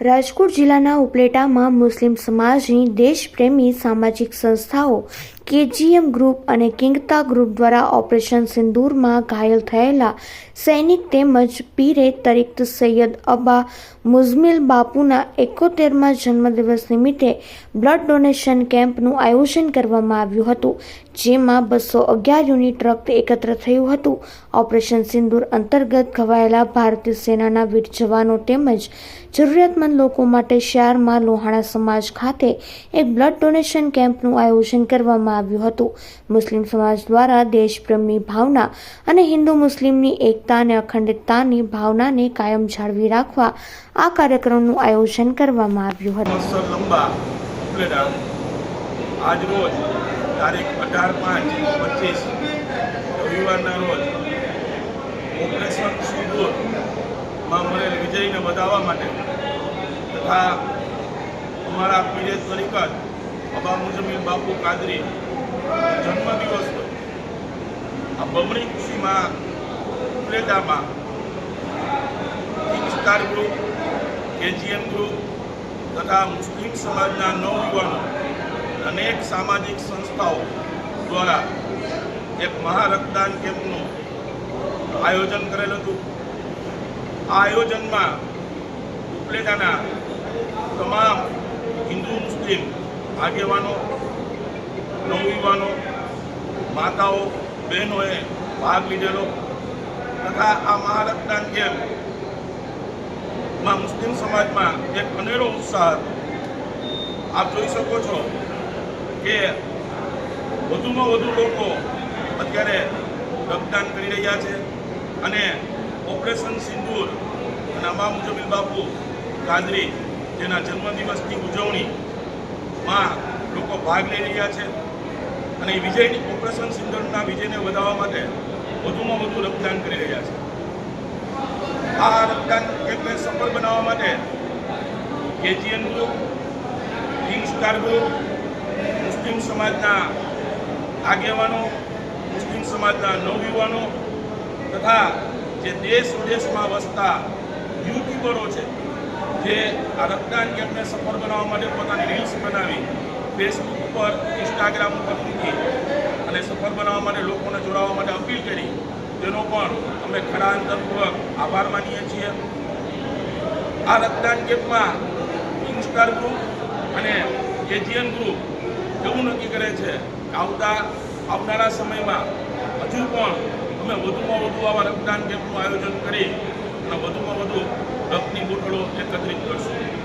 રાજકોટ જિલ્લાના ઉપલેટામાં મુસ્લિમ સમાજની દેશપ્રેમી સામાજિક સંસ્થાઓ કેજીએમ ગ્રુપ અને કિંગતા ગ્રુપ દ્વારા ઓપરેશન સિંદૂરમાં ઘાયલ થયેલા સૈનિક તેમજ પીરે તરીક સૈયદ અબા મુઝમિલ બાપુના એકોતેરમાં જન્મદિવસ નિમિત્તે બ્લડ ડોનેશન કેમ્પનું આયોજન કરવામાં આવ્યું હતું, જેમાં બસો અગિયાર યુનિટ રક્ત એકત્ર થયું હતું. ઓપરેશન સિંદૂર અંતર્ગત ઘવાયેલા ભારતીય સેનાના વીર જવાનો તેમજ જરૂરિયાતમંદ લોકો માટે શહેરમાં લોહાણા સમાજ ખાતે એક બ્લડ ડોનેશન કેમ્પનું આયોજન કરવામાં આવ્યું હતું. મુસ્લિમ સમાજ દ્વારા દેશપ્રેમની ભાવના અને હિન્દુ મુસ્લિમની એકતા અને અખંડિતતાની ભાવનાને કાયમ જાળવી રાખવા આ કાર્યક્રમનું આયોજન કરવામાં આવ્યું હતું. મહોત્સવ લંબા ઉપલેટા આજ રોજ તારીખ અઢાર પાંચ પચીસ, રવિવારના રોજ ઓપરેશન સિંદૂરમાં મળેલ વિજયને વધાવવા માટે તથા અમારા પીડિત તરીકત અબા મુજમિલ બાપુ કાદરી જન્મદિવસ હોય. આ બમણી ખુશીમાં ઉપલેટામાં સ્ટાર ગ્રુપ, કેજીએમ ગ્રુપ તથા મુસ્લિમ સમાજના નવયુવાનો અનેક સામાજિક સંસ્થાઓ દ્વારા એક મહારક્તદાન કેમ્પનું આયોજન કરેલ હતું. આ આયોજનમાં ઉપલેટાના તમામ હિન્દુ મુસ્લિમ આગેવાનો નવયુવાનો માતાઓ, બહેનોએ ભાગ લીધેલો તથા આ મહારક્તદાન કેમ્પમાં મુસ્લિમ સમાજમાં એક અનેરો ઉત્સાહ હતો આપ જોઈ શકો છો કે વધુમાં વધુ લોકો અત્યારે રક્તદાન કરી રહ્યા છે અને ઓપરેશન સિંદૂર અને અમા મુજબિલ બાપુ કાદરી જેના જન્મદિવસની ઉજવણીમાં લોકો ભાગ લઈ રહ્યા છે. અને એ વિજયની ઓપરેશન સિંધરના વિજયને વધારવા માટે વધુમાં વધુ રક્તદાન કરી રહ્યા છે. આ રક્તદાન કેમ્પને સફળ બનાવવા માટે KGN group king star group, મુસ્લિમ સમાજના આગેવાનો, મુસ્લિમ સમાજના નવયુવાનો તથા જે દેશ વિદેશમાં વસતા યુટ્યુબરો છે, જે આ રક્તદાન કેમ્પને સફળ બનાવવા માટે પોતાની રીલ્સ બનાવી ફેસબુક ઉપર ઇન્સ્ટાગ્રામ ઉપર મૂકી અને સફળ બનાવવા માટે લોકોને જોડાવા માટે અપીલ કરી. તેનો પણ અમે ખરા અંતરપૂર્વક આભાર માનીએ છીએ. આ રક્તદાન કેમ્પમાં કિંગ ગ્રુપ અને એજીએન ગ્રુપ એવું નક્કી કરે છે કે આવતા, આવનારા સમયમાં હજુ પણ અમે વધુમાં વધુ આવા રક્તદાન કેમ્પનું આયોજન કરી અને વધુમાં વધુ રક્તની બોટલો એકત્રિત કરશું.